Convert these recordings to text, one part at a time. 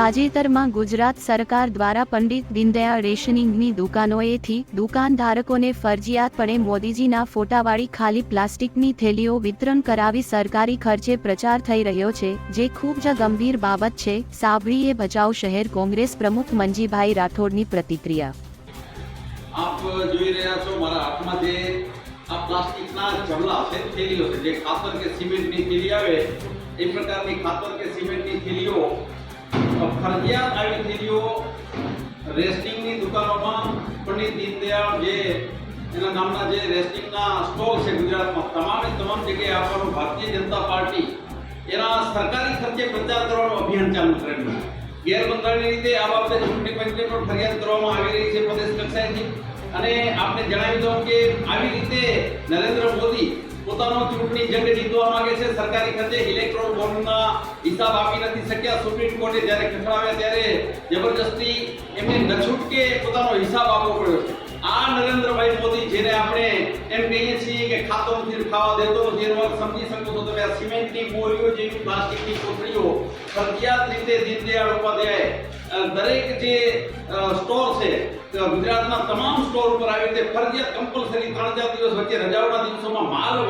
તાજેતરમાં ગુજરાત સરકાર દ્વારા પંડિત દીનદયાળ રેશનિંગની દુકાનોએથી દુકાનધારકોને ફરજિયાતપણે મોદીજીના ફોટાવાળી ખાલી પ્લાસ્ટિકની થેલીઓ વિતરણ કરાવી સરકારી ખર્ચે પ્રચાર થઈ રહ્યો છે, જે ખૂબ જ ગંભીર બાબત છે, સાંભળીએ ભચાઉ શહેર કોંગ્રેસ પ્રમુખ મંજીભાઈ રાઠોડની પ્રતિક્રિયા. આપ જોઈ રહ્યા છો, મારા હાથમાં જે આ પ્લાસ્ટિકના જમલા છે, થેલીઓ છે, જે ખાતર કે સિમેન્ટની થેલી આવે, એ પ્રકારની ખાતર કે સિમેન્ટની થેલીઓ ફરજિયાત આવી થેલીઓ રેસ્ટિંગની દુકાનોમાં પંડિત દીનદયાળ જે એના નામના જે રેસ્ટિંગના સ્ટોલ છે ગુજરાતમાં, તમામે તમામ જગ્યાએ આપવાનું ભારતીય જનતા પાર્ટી એના સરકારી ખર્ચે પ્રચાર કરવાનું અભિયાન ચાલુ કરેલું છે. ગેરબંધારણની રીતે આ બાબતે ચૂંટણી પંચને પણ ફરિયાદ કરવામાં આવી રહી છે પ્રદેશ કક્ષાએથી. અને આપને જણાવી દઉં કે આવી રીતે નરેન્દ્ર મોદી પોતાનો ચૂંટણી જંગ જીતવા માંગે છે. સરકારી ખર્ચે ઇલેક્ટ્રોન બોન્ડના હિસાબ આપી નથી શક્યા. સુપ્રીમ કોર્ટે જ્યારે ખસડાવ્યા ત્યારે જબરજસ્તી એમને નછૂટકે પોતાનો હિસાબ આપવો પડ્યો છે. આ નરેન્દ્રભાઈ મોદી, જેને આપણે એમ કહીએ છીએ કે ખાતો નથી, ખાવા દેતો નથી, એનો સમજી શકો છો તમે આ સિમેન્ટની બોરીઓ જેવી પ્લાસ્ટિકની કોથળીઓ ફરજિયાત રીતે દીનદયાળ ઉપાધ્યાય દરેક જે સ્ટોર છે, ગુજરાતના તમામ સ્ટોર ઉપર આવી રીતે ફરજિયાત કમ્પલસરી ત્રણ ચાર દિવસ વચ્ચે રજાઓના દિવસોમાં માલ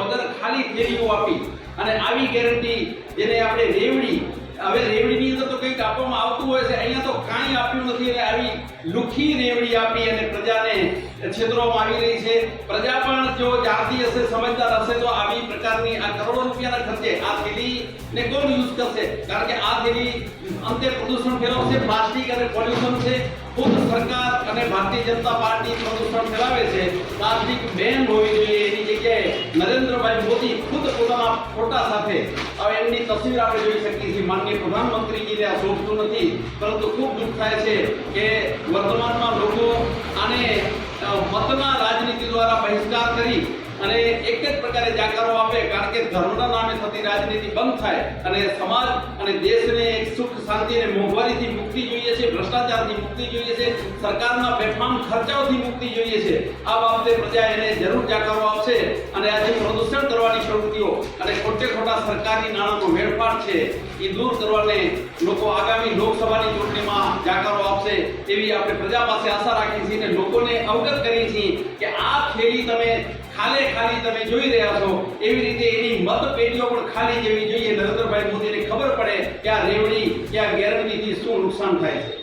ખાલી થેરીઓ આપી અને આવી ગેરંટી જેને આપણે રેવડી, હવે રેવડીની અંદર તો કંઈક આપવામાં આવતું હોય છે, અહીંયા તો કાંઈ આપ્યું નથી અને આવી લુખી રેવડી આપી અને પ્રજાને છેતરવામાં આવી રહી છે. પ્રજા પણ જો જાણતી હશે, સમજદાર હશે, તો આવી પ્રકારની આ કરોડો રૂપિયાના ખર્ચે આ થેલીને કોણ યુઝ કરશે? કારણ કે આ થેલી અંતે પ્રદૂષણ ફેલાવશે, પ્લાસ્ટિક અને પોલ્યુશન છે. ભારતીય જનતા પાર્ટી પ્રદૂષણ ફેલાવે છે, પ્લાસ્ટિક બેન હોવી જોઈએ એની જગ્યાએ નરેન્દ્રભાઈ મોદી ખુદ પોતાના ફોટા સાથે. હવે એમની તસવીર આપણે જોઈ શકીએ છીએ. માનનીય પ્રધાનમંત્રીજીને આ શોભતું નથી, પરંતુ ખૂબ દુઃખ થાય છે કે વર્તમાનમાં લોકો આને મતના રાજનીતિ દ્વારા બહિષ્કાર કરી અને એક જ પ્રકારે જાકારો આપે, કારણ કે ધર્મના નામે થતી રાજનીતિ બંધ થાય અને સમાજ અને દેશને એક સુખ, શાંતિ અને મોંઘવારીથી મુક્તિ જોઈએ. મુક્તિ જોઈએ છે. સરકારના બેફામ ખર્ચાઓથી મુક્તિ જોઈએ છે. આ બાબતે પ્રજા એને જરૂર જાકારો આવશે અને આજે પ્રદૂષણ કરવાની પ્રવૃત્તિઓ અને ખોટે ખોટા સરકારી નાણાંનો વેડફાટ છે, એ દૂર કરવાને લોકો આગામી લોકસભાની ચૂંટણીમાં જાકારો આપશે એવી આપણે પ્રજા પાસે આશા રાખીએ છીએ અને લોકોને અવગત કરીએ છીએ કે આ થેલી તમે ખાલે ખાલી તમે જોઈ રહ્યા છો. એવી રીતે એની મત પેટીઓ પણ ખાલી જેવી જોઈએ. નરેન્દ્રભાઈ મોદીને ખબર પડે કે આ રેવડી, કે આ ગેરંટીથી શું નુકસાન થાય છે.